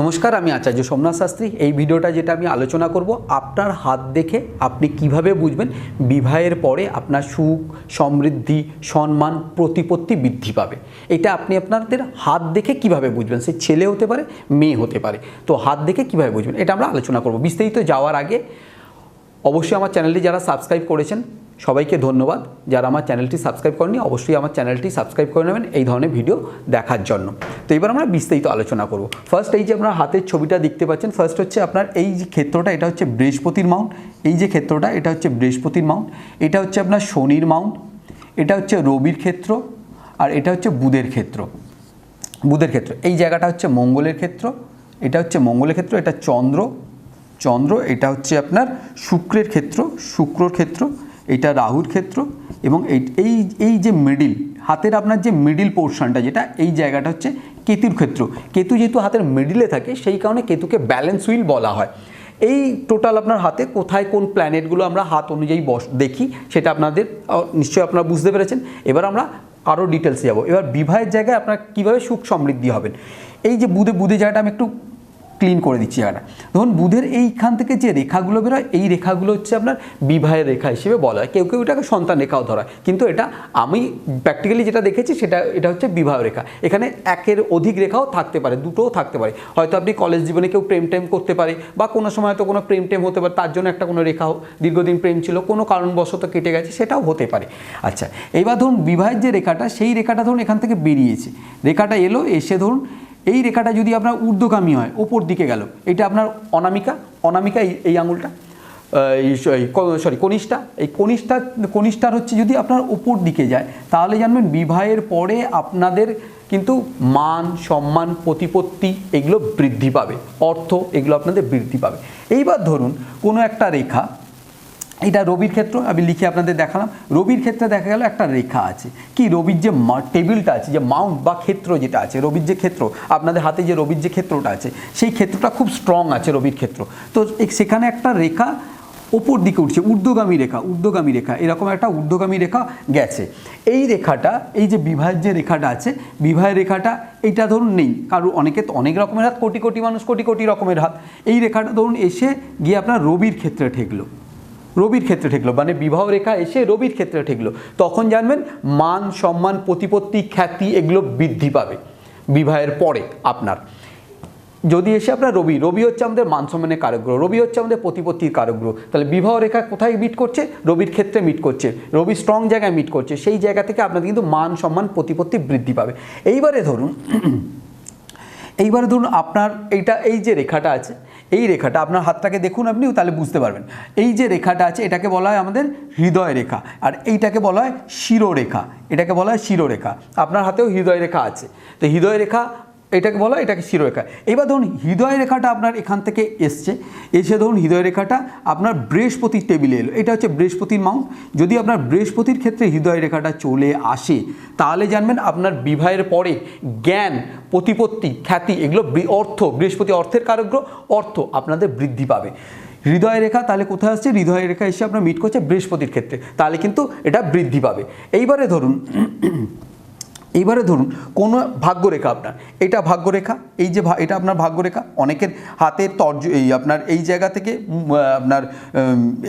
নমস্কার, আমি আচার্য সোমনাথ শাস্ত্রী। এই ভিডিওটা যেটা আমি আলোচনা করব, আপনার হাত দেখে আপনি কীভাবে বুঝবেন বিবাহের পরে আপনার সুখ, সমৃদ্ধি, সম্মান, প্রতিপত্তি বৃদ্ধি পাবে। এটা আপনি আপনাদের হাত দেখে কীভাবে বুঝবেন? সে ছেলে হতে পারে, মেয়ে হতে পারে। তো হাত দেখে কীভাবে বুঝবেন? এটা আমরা আলোচনা করব। বিস্তারিত যাওয়ার আগে অবশ্যই আমার চ্যানেলটি যারা সাবস্ক্রাইব করেছেন সবাইকে ধন্যবাদ। যারা আমার চ্যানেলটি সাবস্ক্রাইব করেনি অবশ্যই আমার চ্যানেলটি সাবস্ক্রাইব করে নেবেন এই ধরনের ভিডিও দেখার জন্য। তো এবার আমরা বিস্তারিত আলোচনা করব। ফার্স্ট এই যে আপনার হাতের ছবিটা দেখতে পাচ্ছেন ফার্স্ট হচ্ছে আপনার এই যে ক্ষেত্রটা, এটা হচ্ছে বৃহস্পতির মাউন্ট এই যে ক্ষেত্রটা, এটা হচ্ছে বৃহস্পতির মাউন্ট এটা হচ্ছে আপনার শনির মাউন্ট এটা হচ্ছে রবির ক্ষেত্র আর এটা হচ্ছে বুধের ক্ষেত্র। বুধের ক্ষেত্র। এই জায়গাটা হচ্ছে মঙ্গলের ক্ষেত্র। এটা হচ্ছে মঙ্গলের ক্ষেত্র, এটা চন্দ্র। চন্দ্র, এটা হচ্ছে আপনার শুক্রের ক্ষেত্র। শুক্রর ক্ষেত্র। এটা রাহুর ক্ষেত্র এবং এই এই যে মিডিল হাতের আপনার যে মিডিল পোর্শনটা যেটা এই জায়গাটা হচ্ছে কেতুর ক্ষেত্র। কেতু যেহেতু হাতের মিডিলে থাকে, সেই কারণে কেতুকে ব্যালেন্স হুইল বলা হয়। এই টোটাল আপনার হাতে কোথায় কোন প্ল্যানেটগুলো আমরা হাত অনুযায়ী বস, দেখি, সেটা আপনাদের নিশ্চয়ই আপনারা বুঝতে পেরেছেন। এবার আমরা আরও ডিটেলসে যাব। এবার বিবাহের জায়গায় আপনার কীভাবে সুখ সমৃদ্ধি হবেন? এই যে বুধে বুধে জায়গাটা আমি একটু ক্লিন করে দিচ্ছি জায়গাটা। ধরুন বুধের এইখান থেকে যে রেখাগুলো বেরোয়, এই রেখাগুলো হচ্ছে আপনার বিবাহের রেখা হিসেবে বলা হয়। কেউ কেউ এটাকে সন্তান রেখাও ধরা। কিন্তু এটা আমি প্র্যাকটিক্যালি যেটা দেখেছি, সেটা, এটা হচ্ছে বিবাহ রেখা। এখানে একের অধিক রেখাও থাকতে পারে, দুটোও থাকতে পারে। হয়তো আপনি কলেজ জীবনে কেউ প্রেম টেম করতে পারে, বা কোনো সময় হয়তো কোনো প্রেম টেম হতে পারে, তার জন্য একটা কোনো রেখা দীর্ঘদিন প্রেম ছিল, কোনো কারণবশত কেটে গেছে, সেটাও হতে পারে। আচ্ছা এইবার ধরুন বিবাহের যে রেখাটা, সেই রেখাটা ধরুন এখান থেকে বেরিয়েছে। রেখাটা এলো, এসে ধরুন এই রেখাটা যদি আপনার ঊর্ধ্বগামী হয়, ওপর দিকে গেল, এটা আপনার অনামিকা অনামিকা এই আঙুলটা সরি কনিষ্ঠা, এই কনিষ্ঠা, কনিষ্ঠার হচ্ছে যদি আপনার উপর দিকে যায়, তাহলে জানবেন বিবাহের পরে আপনাদের কিন্তু মান, সম্মান, প্রতিপত্তি এগুলো বৃদ্ধি পাবে, অর্থ এগুলো আপনাদের বৃদ্ধি পাবে। এইবার ধরুন কোনো একটা রেখা এটা রবির ক্ষেত্র, আমি লিখে আপনাদের দেখালাম। রবির ক্ষেত্রে দেখা গেল একটা রেখা আছে। কি? রবির যে টেবিলটা আছে, যে মাউন্ট বা ক্ষেত্র যেটা আছে, রবির যে ক্ষেত্র, আপনাদের হাতে যে রবির যে ক্ষেত্রটা আছে, সেই ক্ষেত্রটা খুব স্ট্রং আছে রবির ক্ষেত্র। তো সেখানে একটা রেখা ওপর দিকে উঠছে, ঊর্ধ্বগামী রেখা ঊর্ধ্বগামী রেখা, এরকম একটা ঊর্ধ্বগামী রেখা গেছে। এই রেখাটা, এই যে বিবাহের যে রেখাটা আছে, বিবাহের রেখাটা এইটা ধরুন নেই। কারণ অনেকে তো অনেক রকমের হাত, কোটি কোটি মানুষ কোটি কোটি রকমের হাত। এই রেখাটা ধরুন এসে গিয়ে আপনার রবির ক্ষেত্রে ঠেকলো। রবির ক্ষেত্রে ঠেকলো মানে বিবাহ রেখা এসে রবির ক্ষেত্রে ঠেকলো। তখন জানবেন মান, সম্মান, প্রতিপত্তি, খ্যাতি এগুলো বৃদ্ধি পাবে বিবাহের পরে আপনার। যদি এসে আপনার রবি রবি হচ্ছে আমাদের মান, সম্মানের কারকগ্রহ, রবি হচ্ছে আমাদের প্রতিপত্তির কারকগ্রহ। তাহলে বিবাহ রেখা কোথায় মিট করছে? রবির ক্ষেত্রে মিট করছে। রবি স্ট্রং জায়গায় মিট করছে, সেই জায়গা থেকে আপনাদের কিন্তু মান, সম্মান, প্রতিপত্তি বৃদ্ধি পাবে। এইবারে ধরুন এইবারে ধরুন আপনার এইটা, এই যে রেখাটা আছে এই রেখাটা আপনার হাতটাকে দেখুন আপনি তাহলে বুঝতে পারবেন। এই যে রেখাটা আছে, এটাকে বলা হয় আমাদের হৃদয় রেখা। আর এইটাকে বলা হয় শিরোরেখা। এটাকে বলা হয় শিরোরেখা। আপনার হাতেও হৃদয় রেখা আছে। তো হৃদয় রেখা এটাকে বলা এটাকে শিরোরেখা। এবার ধরুন, হৃদয় রেখাটা আপনার এখান থেকে এসছে। এসে ধরুন, হৃদয় রেখাটা আপনার বৃহস্পতির টেবিলে এলো। এটা হচ্ছে বৃহস্পতির মাউন্ট। যদি আপনার বৃহস্পতির ক্ষেত্রে হৃদয় রেখাটা চলে আসে, তাহলে জানবেন আপনার বিবাহের পরে জ্ঞান, প্রতিপত্তি, খ্যাতি, এগুলো অর্থ, বৃহস্পতি অর্থের কারগ্রহ অর্থ আপনাদের বৃদ্ধি পাবে। হৃদয় রেখা তাহলে কোথায় আসছে? হৃদয় রেখা এসে আপনার মিট করছে বৃহস্পতির ক্ষেত্রে। তাহলে কিন্তু এটা বৃদ্ধি পাবে। এইবারে ধরুন এইবারে ধরুন, কোনো ভাগ্যরেখা আপনার। এটা ভাগ্যরেখা, এই যে এটা আপনার ভাগ্যরেখা। অনেকের হাতের তর্জ, এই আপনার, এই জায়গা থেকে আপনার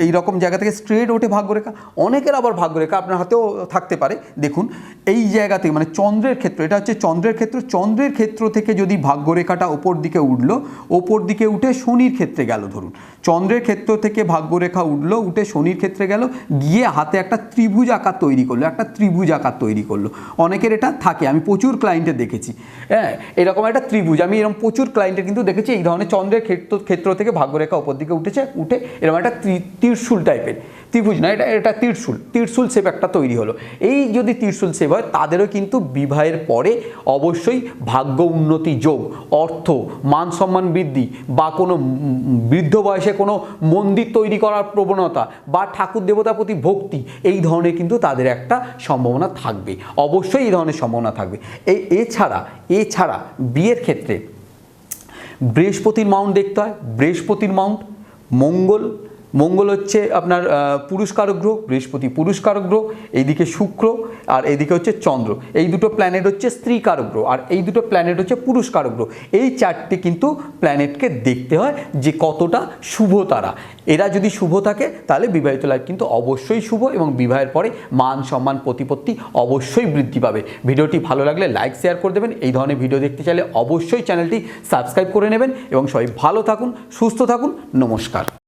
এই রকম জায়গা থেকে স্ট্রেট ওঠে ভাগ্যরেখা। অনেকের আবার ভাগ্যরেখা আপনার হাতেও থাকতে পারে। দেখুন, এই জায়গা থেকে মানে চন্দ্রের ক্ষেত্র, এটা হচ্ছে চন্দ্রের ক্ষেত্র। চন্দ্রের ক্ষেত্র থেকে যদি ভাগ্যরেখাটা ওপর দিকে উঠল, ওপর দিকে উঠে শনির ক্ষেত্রে গেল ধরুন। চন্দ্রের ক্ষেত্র থেকে ভাগ্যরেখা উঠল, উঠে শনির ক্ষেত্রে গেল, গিয়ে হাতে একটা ত্রিভুজ আকার তৈরি করল, একটা ত্রিভুজ আকার তৈরি করল। অনেকের এটা থাকে, আমি প্রচুর ক্লায়েন্টের দেখেছি। হ্যাঁ এরকম একটা ত্রিভুজ, আমি এরকম প্রচুর ক্লায়েন্টের কিন্তু দেখেছি, এই ধরনের চন্দ্রের ক্ষেত্র ক্ষেত্র থেকে ভাগ্যরেখা উপর দিকে উঠেছে, উঠে এরকম একটা ত্রিশুল ত্রিশূল টাইপের ত্রিভুজ না, এটা এটা ত্রিশূল। ত্রিশূল শেপ একটা তৈরি হলো। এই যদি ত্রিশূল শেপ হয়, তাদেরও কিন্তু বিবাহের পরে অবশ্যই ভাগ্য উন্নতি যোগ, অর্থ, মান সম্মান বৃদ্ধি বা কোনো বৃদ্ধ বয়সে কোনো মন্দির তৈরি করার প্রবণতা বা ঠাকুর দেবতার প্রতি ভক্তি, এই ধরনের কিন্তু তাদের একটা সম্ভাবনা থাকবে। অবশ্যই এই ধরনের সম্ভাবনা থাকবে। এই এছাড়া এছাড়া বিয়ের ক্ষেত্রে বৃহস্পতির মাউন্ট দেখতে হয়। বৃহস্পতির মাউন্ট মঙ্গল মঙ্গল হচ্ছে আপনার আহ, পুরস্কারক গ্রহ বৃহস্পতি পুরস্কারক গ্রহ এইদিকে শুক্র আর এইদিকে হচ্ছে চন্দ্র। এই দুটো প্ল্যানেট হচ্ছে স্ত্রীকারক গ্রহ আর এই দুটো প্ল্যানেট হচ্ছে পুরস্কারক গ্রহ। এই চারটে কিন্তু প্ল্যানেটকে দেখতে হয় যে কতটা শুভ তারা। এরা যদি শুভ থাকে তাহলে বিবাহিত লাইফ কিন্তু অবশ্যই শুভ এবং বিবাহের পরে মান সম্মান প্রতিপত্তি অবশ্যই বৃদ্ধি পাবে। ভিডিওটি ভালো লাগলে লাইক শেয়ার করে দেবেন। এই ধরনের ভিডিও দেখতে চাইলে অবশ্যই চ্যানেলটি সাবস্ক্রাইব করে নেবেন এবং সবাই ভালো থাকুন সুস্থ থাকুন। নমস্কার।